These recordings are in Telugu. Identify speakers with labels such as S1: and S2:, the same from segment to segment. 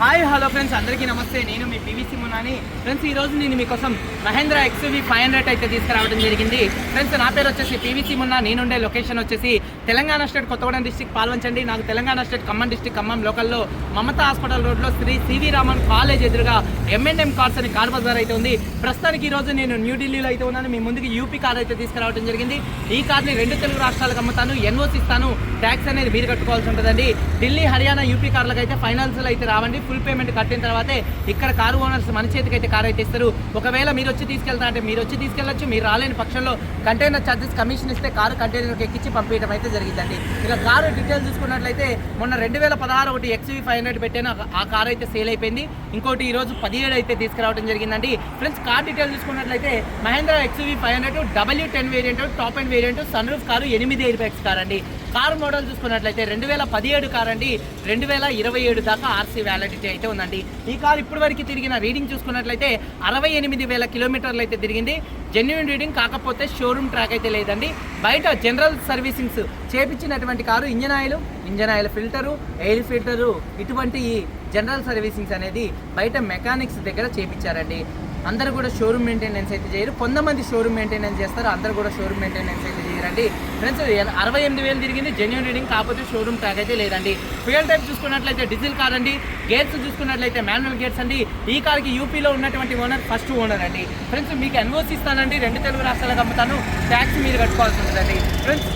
S1: హాయ్ హలో ఫ్రెండ్స్ అందరికీ నమస్తే. నేను మీ పీవీసీ మున్నాని ఫ్రెండ్స్ ఈ రోజు నేను మీకోసం మహేంద్ర ఎక్స్వీ ఫైవ్ హండ్రెడ్ అయితే తీసుకురావడం జరిగింది. ఫ్రెండ్స్ నా పేరు వచ్చేసి పీవీసీ మున్నా నేనుండే లొకేషన్ వచ్చేసి తెలంగాణ స్టేట్ కొత్తగూడెం డిస్టిక్ పాల్వంచండి. నాకు తెలంగాణ స్టేట్ ఖమ్మం డిస్టిక్ ఖమ్మం లోకల్లో మమతా హాస్పిటల్ రోడ్లో శ్రీ సివి రామన్ కాలేజ్ ఎదురుగా ఎంఎన్ఎం కార్స్ అని కార్ బజార్ అయితే ఉంది. ప్రస్తుతానికి ఈరోజు నేను న్యూఢిల్లీలో అయితే ఉన్నాను. మీ ముందుకి యూపీ కార్ అయితే తీసుకురావడం జరిగింది. ఈ కార్ని రెండు తెలుగు రాష్ట్రాలకు అమ్ముతాను. ఎన్ఓసి ఇస్తాను. ట్యాక్స్ అనేది మీరు కట్టుకోవాల్సి ఉంటుందండి. ఢిల్లీ హర్యానా యూపీ కార్లకు అయితే ఫైనాన్షియల్ అయితే రావండి. ఫుల్ పేమెంట్ కట్టిన తర్వాతే ఇక్కడ కారు ఓనర్స్ మన చేతికి అయితే అయితే ఇస్తారు. ఒకవేళ మీరు వచ్చి తీసుకెళ్తా అంటే మీరు వచ్చి తీసుకెళ్ళచ్చు మీరు రాలేని పక్షంలో కంటైనర్ ఛార్జెస్ కమిషన్ ఇస్తే కారు కంటైనర్కి ఎక్కించి పంపించడం అయితే జరిగిందండి. ఇక కారు డీటెయిల్స్ చూసుకున్నట్లయితే మొన్న రెండు వేల పదహారు ఒకటి ఎక్స్వీ ఫైవ్ హండ్రెడ్ పెట్టాను ఆ- కార్ అయితే సేల్ అయిపోయింది. ఇంకోటి ఈరోజు పదిహేడు అయితే తీసుకురావడం జరిగిందండి. ఫ్రెండ్స్ కార్ డీటెయిల్ చూసుకున్నట్లయితే Mahindra XUV five hundred W ten variant top end variant sunroof car ఎనిమిది ఎయిర్ బ్యాగ్స్ కార్ అండి. కార్ మోడల్ చూసుకున్నట్లయితే రెండు వేల పదిహేడు కార్ అండి. రెండు వేల ఇరవై ఏడు దాకా ఆర్సీ వ్యాలిడిటీ అయితే ఉందండి. ఈ కార్ ఇప్పటి వరకు తిరిగిన రీడింగ్ చూసుకున్నట్లయితే అరవై ఎనిమిది వేల కిలోమీటర్లు అయితే తిరిగింది. జెన్యున్ రీడింగ్ కాకపోతే షోరూమ్ ట్రాక్ అయితే లేదండి. బయట general servicings చేపించినటువంటి car engine oil engine oil filter air filter ఇటువంటి జనరల్ సర్వీసింగ్స్ అనేది బయట మెకానిక్స్ దగ్గర చేపించారండి. అందరూ కూడా షోరూమ్ మెయింటెనెన్స్ అయితే చేయరు. కొంతమంది షోరూమ్ మెయింటెనెన్స్ చేస్తారు అందరూ కూడా షోరూమ్ మెయింటెనెన్స్ అయితే చేయరండి. ఫ్రెండ్స్ అరవై ఎనిమిది వేలు తిరిగింది జెన్యున్ రీడింగ్ కాకపోతే షోరూమ్ ట్యాగ్ అయితే లేదండి. ఫ్యూయల్ టైప్ చూసుకున్నట్లయితే డీజిల్ కార్ అండి. గేట్స్ చూసుకున్నట్లయితే మాన్యువల్ గేట్స్ అండి. ఈ కార్కి యూపీలో ఉన్నటువంటి ఓనర్ ఫస్ట్ ఓనర్ అండి. ఫ్రెండ్స్ మీకు ఎన్ఓసి ఇస్తానండి రెండు తెలుగు రాష్ట్రాలకు అమ్ముతాను. ట్యాక్స్ మీరు కట్టుకోవాల్సి ఉంటుందండి. ఫ్రెండ్స్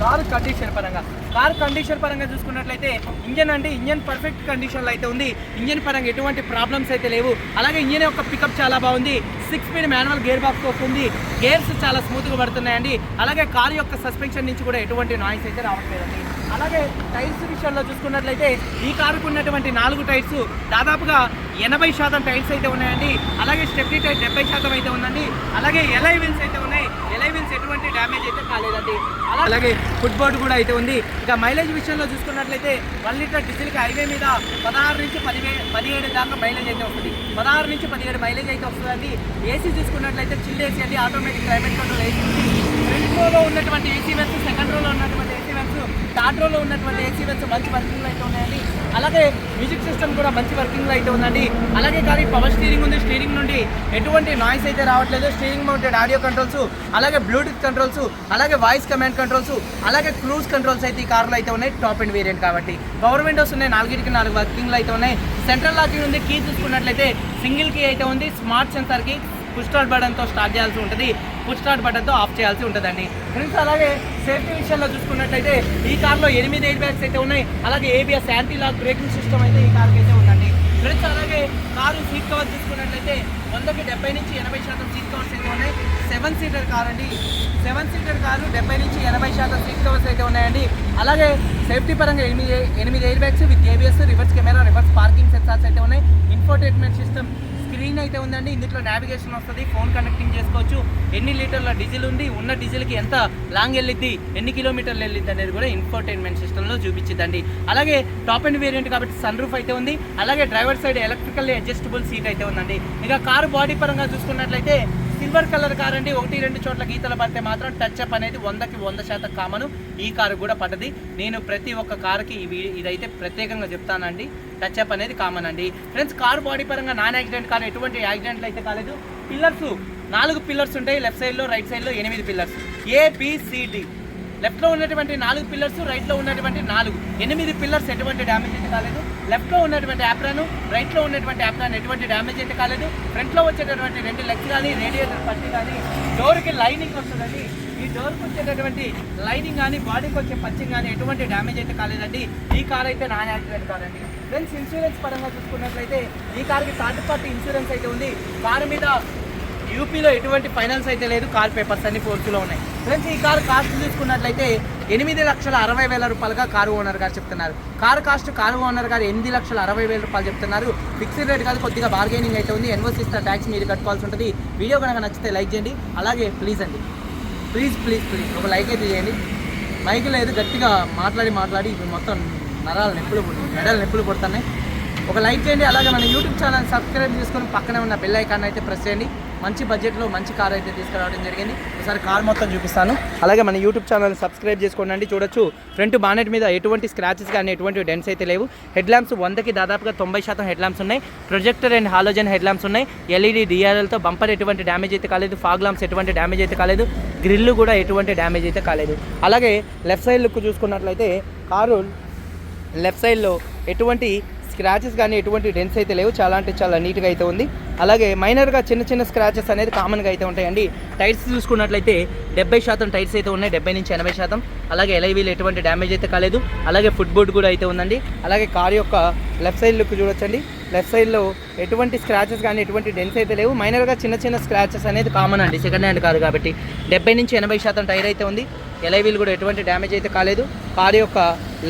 S1: కార్ కండిషన్ పరంగా. కార్ కండిషన్ పరంగా చూసుకున్నట్లయితే ఇంజన్ అంటే ఇంజన్ పర్ఫెక్ట్ కండిషన్లో అయితే ఉంది. ఇంజన్ పరంగా ఎటువంటి ప్రాబ్లమ్స్ అయితే లేవు. అలాగే ఇంజన్ యొక్క పికప్ చాలా బాగుంది. Six speed manual gearbox వస్తుంది. గేర్స్ చాలా స్మూత్గా పడుతున్నాయండి. అలాగే కార్ యొక్క సస్పెన్షన్ నుంచి కూడా ఎటువంటి నాయిస్ అయితే రావట్లేదండి. అలాగే టైర్స్ విషయంలో చూసుకున్నట్లయితే ఈ కారుకు ఉన్నటువంటి నాలుగు టైర్స్ దాదాపుగా ఎనభై శాతం టైల్స్ అయితే ఉన్నాయండి. అలాగే స్టెప్నీ టైల్ డెబ్బై శాతం అయితే ఉందండి. అలాగే ఎలైవెన్స్ అయితే ఉన్నాయి. ఎలైవెన్స్ ఎటువంటి డ్యామేజ్ అయితే కాలేదండి. అలాగే ఫుట్ బోర్డు కూడా అయితే ఉంది. ఇక మైలేజ్ విషయంలో చూసుకున్నట్లయితే వన్ లీటర్ డీజిల్కి హైవే మీద పదహారు నుంచి పదివే పదిహేడు దాకా మైలేజ్ అయితే వస్తుంది. పదహారు నుంచి పదిహేడు మైలేజ్ అయితే వస్తుందండి. ఏసీ చూసుకున్నట్లయితే చిల్ ఏసీ అండి automatic climate control AC front రోలో ఉన్నటువంటి ఏసీ వెన్స్ సెకండ్ రోలో ఆటోలో ఉన్నటువంటి ఏసీ బస్ మంచి వర్కింగ్లో అయితే ఉన్నాయండి. అలాగే మ్యూజిక్ సిస్టమ్ కూడా మంచి వర్కింగ్లో అయితే ఉందండి. అలాగే కానీ పవర్ స్టీరింగ్ ఉంది. స్టీరింగ్ నుండి ఎటువంటి నాయిస్ అయితే రావట్లేదు. స్టీరింగ్ మౌంటెడ్ ఆడియో కంట్రోల్స్ అలాగే బ్లూటూత్ కంట్రోల్స్ అలాగే వాయిస్ కమాండ్ కంట్రోల్స్ అలాగే క్రూజ్ కంట్రోల్స్ అయితే ఈ కార్లో అయితే ఉన్నాయి. టాప్ అండ్ వేరియంట్ కాబట్టి. పవర్ విండోస్ ఉన్నాయి. నాలుగిటికి నాలుగు వర్కింగ్లు అయితే ఉన్నాయి. సెంట్రల్ లాకింగ్ ఉంది. కీ చూసుకున్నట్లయితే సింగిల్ కీ అయితే ఉంది. స్మార్ట్ సెన్సార్కి పుష్ బటన్తో స్టార్ట్ చేయాల్సి ఉంటుంది. పుష్ స్టార్ట్ బటన్తో ఆఫ్ చేయాల్సి ఉంటుందండి. ఫ్రెండ్స్ అలాగే సేఫ్టీ విషయంలో చూసుకున్నట్లయితే ఈ కార్లో ఎనిమిది ఎయిర్ బ్యాగ్స్ అయితే ఉన్నాయి. అలాగే ABS anti lock braking system అయితే ఈ కార్కి అయితే ఉందండి. ఫ్రెండ్స్ అలాగే కారు సీట్ కవర్ చూసుకున్నట్లయితే వందకి డెబ్బై నుంచి ఎనభై శాతం సీట్ కవర్స్ అయితే ఉన్నాయి. సెవెన్ సీటర్ కార్ అండి. సెవెన్ సీటర్ కారు డెబ్బై నుంచి ఎనభై శాతం సీట్ కవర్స్ అయితే ఉన్నాయండి. అలాగే సేఫ్టీ పరంగా ఎనిమిది ఎనిమిది airbags with ABS reverse camera reverse parking sensors అయితే ఉన్నాయి. ఇన్ఫోటైన్మెంట్ సిస్టమ్ స్క్రీన్ అయితే ఉందండి. ఇందులో నావిగేషన్ వస్తుంది ఫోన్ కనెక్టింగ్ చేసుకోవచ్చు. ఎన్ని లీటర్ల డీజిల్ ఉంది ఉన్న డీజిల్కి ఎంత లాంగ్ వెళ్ళిద్ది ఎన్ని కిలోమీటర్లు వెళ్ళిద్ది అనేది కూడా ఇన్ఫోటైన్మెంట్ సిస్టంలో చూపించిద్దండి. అలాగే టాప్ అండ్ వేరియంట్ కాబట్టి సన్ రూఫ్ అయితే ఉంది. అలాగే driver side electrical adjustable seat అయితే ఉందండి. ఇక కారు బాడీ పరంగా చూసుకున్నట్లయితే సిల్వర్ కలర్ కార్ అండి. ఒకటి రెండు చోట్ల గీతలు పడితే మాత్రం టచ్ అప్ అనేది వందకి వంద శాతం కామను ఈ కారు కూడా పడ్డది. నేను ప్రతి ఒక్క కారుకి ఇవి ఇదైతే ప్రత్యేకంగా చెప్తానండి. టచ్ అప్ అనేది కామన్ అండి. ఫ్రెండ్స్ కార్ బాడీ పరంగా నాన్ యాక్సిడెంట్ కార్ ఎటువంటి యాక్సిడెంట్లు అయితే కాలేదు. పిల్లర్స్ నాలుగు పిల్లర్స్ ఉంటాయి. లెఫ్ట్ సైడ్లో రైట్ సైడ్లో ఎనిమిది పిల్లర్స్ ఏబిసిడి లెఫ్ట్లో ఉన్నటువంటి నాలుగు పిల్లర్స్ రైట్లో ఉన్నటువంటి నాలుగు. ఎనిమిది పిల్లర్స్ ఎటువంటి డ్యామేజ్ అయితే కాలేదు. లెఫ్ట్లో ఉన్నటువంటి యాప్రాను రైట్లో ఉన్నటువంటి యాప్రాన్ ఎటువంటి డ్యామేజ్ అయితే కాలేదు. ఫ్రంట్లో వచ్చేటటువంటి రెండు లెగ్స్ కానీ రేడియేటర్ పట్టి కానీ డోర్కి లైనింగ్ వస్తుందండి. ఈ డోర్కి వచ్చేటటువంటి లైనింగ్ కానీ బాడీకి వచ్చే పచ్చింగ్ కానీ ఎటువంటి డ్యామేజ్ అయితే కాలేదండి. ఈ కార్ అయితే నాన్ యాక్సిడెంట్ కాదండి ఫ్రెండ్స్ ఇన్సూరెన్స్ పరంగా చూసుకున్నట్లయితే ఈ కార్కి థర్డ్ పార్టీ ఇన్సూరెన్స్ అయితే ఉంది. కారు మీద యూపీలో ఎటువంటి ఫైనాన్స్ అయితే లేదు కార్ పేపర్స్ అన్ని ఫోర్స్లో ఉన్నాయి. ఫ్రెండ్స్ ఈ కార్ కాస్ట్ చూసుకున్నట్లయితే ఎనిమిది లక్షల అరవై వేల రూపాయలుగా కారు ఓనర్ గారు చెప్తున్నారు. కార్ కాస్ట్ కారు ఓనర్ గారు ఎనిమిది లక్షల అరవై వేల రూపాయలు చెప్తున్నారు. ఫిక్స్డ్ రేట్ కాదు కొద్దిగా బార్గెనింగ్ అయితే ఉంది. ఎన్వోస్ ఇస్తా ట్యాక్స్ మీరు కట్టుకోవాల్సి ఉంటుంది. వీడియో కనుక నచ్చితే లైక్ చేయండి. అలాగే ప్లీజ్ అండి. ప్లీజ్ ప్లీజ్ ప్లీజ్ ఒక లైక్ అయితే చేయండి. మైక్ లేదు గట్టిగా మాట్లాడి మాట్లాడి మొత్తం నరాలు నొప్పులు మెడలు నొప్పులు పుడుతున్నాయి. ఒక లైక్ చేయండి. అలాగే మన యూట్యూబ్ ఛానల్ సబ్స్క్రైబ్ చేసుకొని పక్కనే ఉన్న బెల్ ఐకాన్ అయితే ప్రెస్ చేయండి. మంచి బడ్జెట్లో మంచి కార్ అయితే తీసుకురావడం జరిగింది. ఒకసారి కార్ మొత్తం చూపిస్తాను. అలాగే మన యూట్యూబ్ ఛానల్ సబ్స్క్రైబ్ చేసుకోండి చూడొచ్చు. ఫ్రంట్ బానెట్ మీద ఎటువంటి స్క్రాచెస్ కానీ ఎటువంటి డెన్స్ అయితే లేవు. హెడ్ ల్యాంప్స్ వందకి దాదాపుగా తొంభై శాతం హెడ్ ల్యాంప్స్ ఉన్నాయి projector and halogen headlamps ఉన్నాయి ఎల్ఈడి డిఆర్ఎల్తో బంపర్ ఎటువంటి డ్యామేజ్ అయితే కాలేదు. ఫాగ్ ల్యాంప్స్ ఎటువంటి డ్యామేజ్ అయితే కాలేదు. గ్రిల్ కూడా ఎటువంటి డ్యామేజ్ అయితే కాలేదు. అలాగే లెఫ్ట్ సైడ్ లుక్ చూసుకున్నట్లయితే కారు లెఫ్ట్ సైడ్లో ఎటువంటి స్క్రాచెస్ కానీ ఎటువంటి డెన్స్ అయితే లేవు. చాలా అంటే చాలా నీట్గా అయితే ఉంది. అలాగే మైనర్గా చిన్న చిన్న స్క్రాచెస్ అనేది కామన్గా అయితే ఉంటాయండి. టైర్స్ చూసుకున్నట్లయితే డెబ్బై శాతం టైర్స్ అయితే ఉన్నాయి. డెబ్బై నుంచి ఎనభై శాతం. అలాగే ఎలైవీలు ఎటువంటి డ్యామేజ్ అయితే కాలేదు. అలాగే ఫుట్బోర్డ్ కూడా అయితే ఉందండి. అలాగే కార్ యొక్క లెఫ్ట్ సైడ్ లుక్ చూడొచ్చండి. లెఫ్ట్ సైడ్లో ఎటువంటి స్క్రాచెస్ కానీ ఎటువంటి డెన్స్ అయితే లేవు. మైనర్గా చిన్న చిన్న స్క్రాచెస్ అనేది కామన్ అండి. సెకండ్ హ్యాండ్ కారు కాబట్టి. డెబ్బై నుంచి ఎనభై శాతం టైర్ అయితే ఉంది. ఎలైవీలు కూడా ఎటువంటి డ్యామేజ్ అయితే కాలేదు. కార్ యొక్క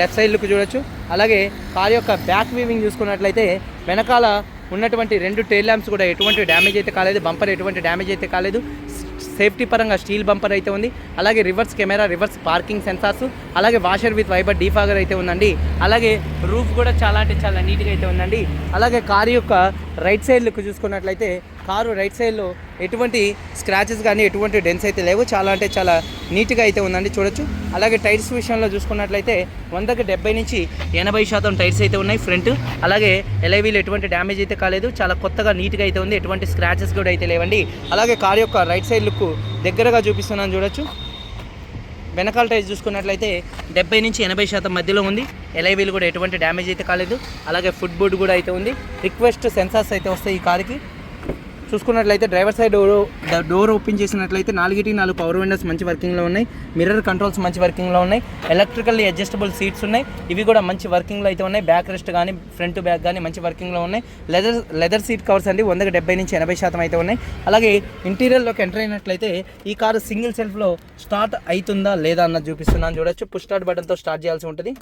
S1: లెఫ్ట్ సైడ్ లుక్ చూడొచ్చు. అలాగే కారు యొక్క బ్యాక్ వీవింగ్ చూసుకున్నట్లయితే వెనకాల ఉన్నటువంటి రెండు టైల్ ల్యాంప్స్ కూడా ఎటువంటి డ్యామేజ్ అయితే కాలేదు. బంపర్ ఎటువంటి డ్యామేజ్ అయితే కాలేదు. సేఫ్టీ పరంగా స్టీల్ బంపర్ అయితే ఉంది. అలాగే reverse camera reverse parking sensors అలాగే వాషర్ విత్ వైబర్ డీఫాగర్ అయితే ఉందండి. అలాగే రూఫ్ కూడా చాలా అంటే చాలా నీట్గా అయితే ఉందండి. అలాగే కారు యొక్క రైట్ సైడ్ లుక్ చూసుకున్నట్లయితే కారు రైట్ సైడ్లో ఎటువంటి స్క్రాచెస్ కానీ ఎటువంటి డెన్స్ అయితే లేవు. చాలా అంటే చాలా నీట్గా అయితే ఉందండి చూడొచ్చు. అలాగే టైర్స్ విషయంలో చూసుకున్నట్లయితే వందకి డెబ్బై నుంచి ఎనభై శాతం టైర్స్ అయితే ఉన్నాయి ఫ్రంట్. అలాగే ఎలైవీలు ఎటువంటి డ్యామేజ్ అయితే కాలేదు. చాలా కొత్తగా నీట్గా అయితే ఉంది. ఎటువంటి స్క్రాచెస్ కూడా అయితే లేవండి. అలాగే కారు యొక్క రైట్ సైడ్ లుక్ దగ్గరగా చూపిస్తున్నాను చూడొచ్చు. వెనకాల టైర్స్ చూసుకున్నట్లయితే డెబ్బై నుంచి ఎనభై శాతం మధ్యలో ఉంది. ఎలైవీలు కూడా ఎటువంటి డ్యామేజ్ అయితే కాలేదు. అలాగే ఫుడ్ బోర్డ్ కూడా అయితే ఉంది. రిక్వెస్ట్ సెన్సార్స్ అయితే వస్తాయి ఈ కార్కి. చూసుకున్నట్లయితే driver side door door open చేసినట్లయితే నాలుగిటి నాలుగు పవర్ విండోస్ మంచి వర్కింగ్లో ఉన్నాయి. మిర్రర్ కంట్రోల్స్ మంచి వర్కింగ్లో ఉన్నాయి. ఎలక్ట్రికల్లీ అడ్జస్టబుల్ సీట్స్ ఉన్నాయి. ఇవి కూడా మంచి వర్కింగ్లో అయితే ఉన్నాయి. బ్యాక్ రెస్ట్ కానీ ఫ్రంట్ బ్యాక్ కానీ మంచి వర్కింగ్లో ఉన్నాయి. లెదర్ లెదర్ సీట్ కవర్స్ అండి వందకి డెబ్బై నుంచి ఎనభై శాతం అయితే ఉన్నాయి. అలాగే ఇంటీరియర్లోకి ఎంటర్ అయినట్లయితే ఈ కారు సింగిల్ సెల్ఫ్లో స్టార్ట్ అవుతుందా లేదా అన్నది చూపిస్తున్నాను. చూడొచ్చు. పుష్ స్టార్ట్ బటన్తో స్టార్ట్ చేయాల్సి ఉంటుంది.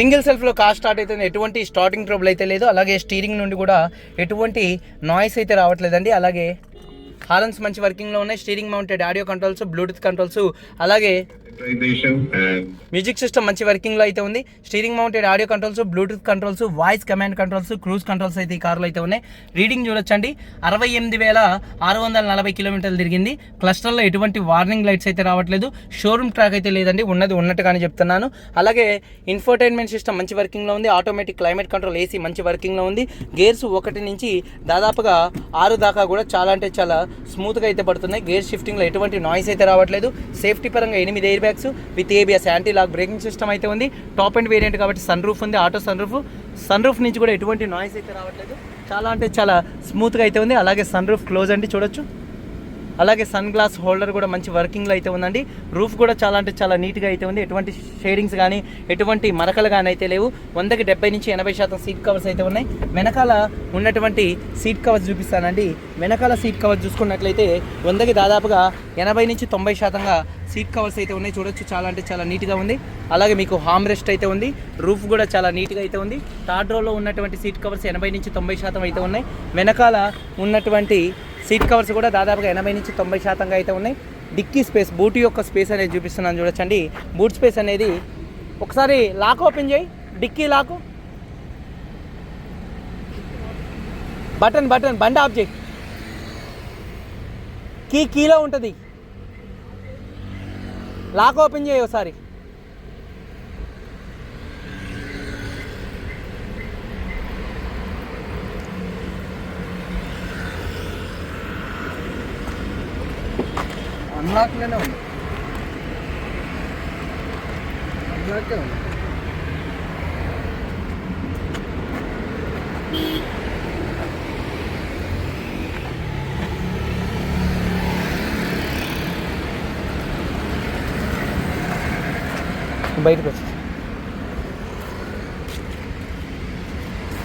S1: సింగిల్ సెల్ఫ్లో కార్ స్టార్ట్ అయితే ఎటువంటి స్టార్టింగ్ ట్రబుల్ అయితే లేదు. అలాగే స్టీరింగ్ నుండి కూడా ఎటువంటి నాయిస్ అయితే రావట్లేదండి. అలాగే హారన్స్ మంచి వర్కింగ్లో ఉన్నాయి. Steering mounted audio controls bluetooth controls అలాగే మ్యూజిక్ సిస్టమ్ మంచి వర్కింగ్లో అయితే ఉంది. Steering mounted audio controls bluetooth controls voice command controls cruise controls అయితే ఈ కార్లో అయితే ఉన్నాయి. రీడింగ్ చూడొచ్చండి. అరవై ఎనిమిది వేల ఆరు వందల నలభై కిలోమీటర్లు తిరిగింది. క్లస్టర్లో ఎటువంటి వార్నింగ్ లైట్స్ అయితే రావట్లేదు. షోరూమ్ ట్రాక్ అయితే లేదండి. ఉన్నది ఉన్నట్టుగానే చెప్తున్నాను. అలాగే ఇన్ఫోటైన్మెంట్ సిస్టమ్ మంచి వర్కింగ్లో ఉంది. ఆటోమేటిక్ క్లైమేట్ కంట్రోల్ ఏసీ మంచి వర్కింగ్లో ఉంది. గేర్స్ ఒకటి నుంచి దాదాపుగా ఆరు దాకా కూడా చాలా అంటే చాలా స్మూత్గా అయితే పడుతున్నాయి. గేర్ షిఫ్టింగ్లో ఎటువంటి నాయిస్ అయితే రావట్లేదు. సేఫ్టీ పరంగా ఎనిమిది airbags with ABS anti lock braking system అయితే ఉంది. టాప్ అండ్ వేరియంట్ కాబట్టి సన్ రూఫ్ ఉంది auto sunroof sunroof నుంచి కూడా ఎటువంటి నాయిస్ అయితే రావట్లేదు. చాలా అంటే చాలా స్మూత్గా అయితే ఉంది. అలాగే సన్ రూఫ్ క్లోజ్ అండి చూడొచ్చు. అలాగే సన్ గ్లాస్ హోల్డర్ కూడా మంచి వర్కింగ్లో అయితే ఉందండి. రూఫ్ కూడా చాలా అంటే చాలా నీట్గా అయితే ఉంది. ఎటువంటి షేడింగ్స్ కానీ ఎటువంటి మరకలు కానీ అయితే లేవు. వందకి డెబ్బై నుంచి ఎనభై శాతం సీట్ కవర్స్ అయితే ఉన్నాయి. వెనకాల ఉన్నటువంటి సీట్ కవర్స్ చూపిస్తానండి. వెనకాల సీట్ కవర్స్ చూసుకున్నట్లయితే వందకి దాదాపుగా ఎనభై నుంచి తొంభై శాతంగా సీట్ కవర్స్ అయితే ఉన్నాయి. చూడొచ్చు చాలా అంటే చాలా నీట్గా ఉంది. అలాగే మీకు హామ్ రెస్ట్ అయితే ఉంది. రూఫ్ కూడా చాలా నీట్గా అయితే ఉంది. థర్డ్ రోలో ఉన్నటువంటి సీట్ కవర్స్ ఎనభై నుంచి తొంభై శాతం అయితే ఉన్నాయి. వెనకాల ఉన్నటువంటి సీట్ కవర్స్ కూడా దాదాపుగా ఎనభై నుంచి తొంభై శాతంగా అయితే ఉన్నాయి. డిక్కీ స్పేస్ బూట్ యొక్క స్పేస్ అనేది చూపిస్తున్నాను చూడొచ్చండి. బూట్ స్పేస్ అనేది ఒకసారి లాక్ ఓపెన్ చేయి. Dickey lock. బటన్ బటన్ బండి ఆఫ్ చేయి. కీ కీలో ఉంటుంది. లాక్ ఓపెన్ చేయి ఒకసారి.
S2: అన్లాక్లోనే ఉంది. అన్లాకే ఉంది.
S1: బయటకు వచ్చి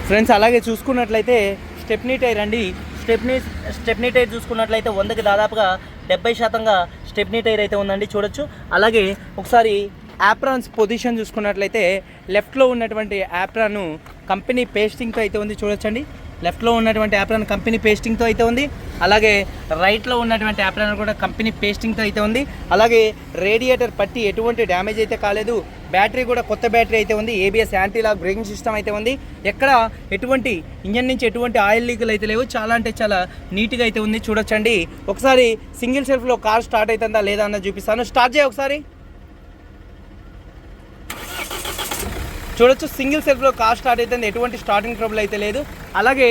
S1: ఫ్రెండ్స్ అలాగే చూసుకున్నట్లయితే స్టెప్నీ టైర్ అండి స్టెప్నీ స్టెప్నీ టైర్ చూసుకున్నట్లయితే వందకి దాదాపుగా డెబ్బై శాతంగా స్టెప్నీ టైర్ అయితే ఉందండి చూడొచ్చు. అలాగే ఒకసారి యాప్రాన్స్ పొజిషన్ చూసుకున్నట్లయితే లెఫ్ట్లో ఉన్నటువంటి యాప్రాను కంపెనీ పేస్టింగ్తో అయితే ఉంది చూడొచ్చండి. లెఫ్ట్లో ఉన్నటువంటి యాప్రాన్ కంపెనీ పేస్టింగ్తో అయితే ఉంది. అలాగే రైట్లో ఉన్నటువంటి యాప్రాన్ కూడా కంపెనీ పేస్టింగ్తో అయితే ఉంది. అలాగే రేడియేటర్ పట్టి ఎటువంటి డ్యామేజ్ అయితే కాలేదు. బ్యాటరీ కూడా కొత్త బ్యాటరీ అయితే ఉంది. ABS anti lock braking system అయితే ఉంది. ఎక్కడ ఎటువంటి ఇంజన్ నుంచి ఎటువంటి ఆయిల్ లీకులు అయితే లేవు. చాలా అంటే చాలా నీట్గా అయితే ఉంది. చూడొచ్చండి. ఒకసారి సింగిల్ సెల్ఫ్లో కార్ స్టార్ట్ అవుతుందా లేదా అన్నది చూపిస్తాను. స్టార్ట్ చేయ ఒకసారి. చూడొచ్చు సింగిల్ సెల్ఫ్లో కార్ స్టార్ట్ అవుతుంది ఎటువంటి స్టార్టింగ్ ట్రబుల్ అయితే లేదు. అలాగే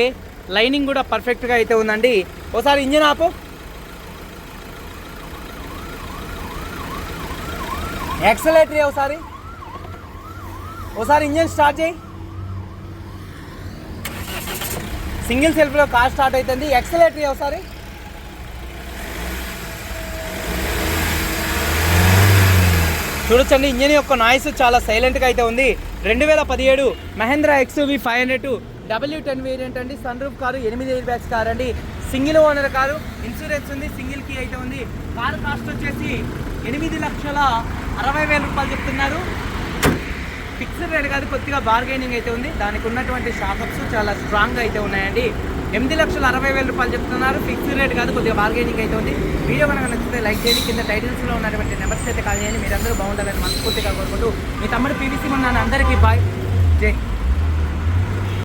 S1: లైనింగ్ కూడా పర్ఫెక్ట్గా అయితే ఉందండి. ఒకసారి ఇంజిన్ ఆపు. ఎక్సలేటరీ ఒకసారి ఒకసారి ఇంజిన్ స్టార్ట్ చేయి. సింగిల్ సెల్ఫ్లో కార్ స్టార్ట్ అవుతుంది ఎక్సలేటరీ ఒకసారి చూడొచ్చండి ఇంజిన్ యొక్క నాయిస్ చాలా సైలెంట్గా అయితే ఉంది. రెండు వేల పదిహేడు Mahindra XUV five hundred W ten variant అండి. సన్ రూఫ్ కారు ఎనిమిది ఎయిర్ బ్యాగ్స్ కార్ అండి. Single owner car. ఇన్సూరెన్స్ ఉంది సింగిల్ కీ అయితే ఉంది. కారు కాస్ట్ వచ్చేసి ఎనిమిది లక్షల అరవై వేల రూపాయలు చెప్తున్నారు. ఫిక్స్డ్ రేట్ కాదు కొద్దిగా బార్గెనింగ్ అయితే ఉంది. దానికి ఉన్నటువంటి షాపప్స్ చాలా స్ట్రాంగ్ అయితే ఉన్నాయండి. ఎనిమిది లక్షల అరవై వేల రూపాయలు చెప్తున్నారు. ఫిక్స్డ్ రేట్ కాదు కొద్దిగా బార్గెనింగ్ అయితే ఉంది. వీడియో కనుక నచ్చితే లైక్ చేయండి. కింద టైటిల్స్లో ఉన్నటువంటి నెంబర్స్ అయితే కాల్ చేయండి. మీరందరూ బాగుండాలని మనస్ఫూర్తిగా కోరుకుంటూ మీ తమ్ముడు పీవీసీ ఉన్నాను అందరికీ బాయ్ జై.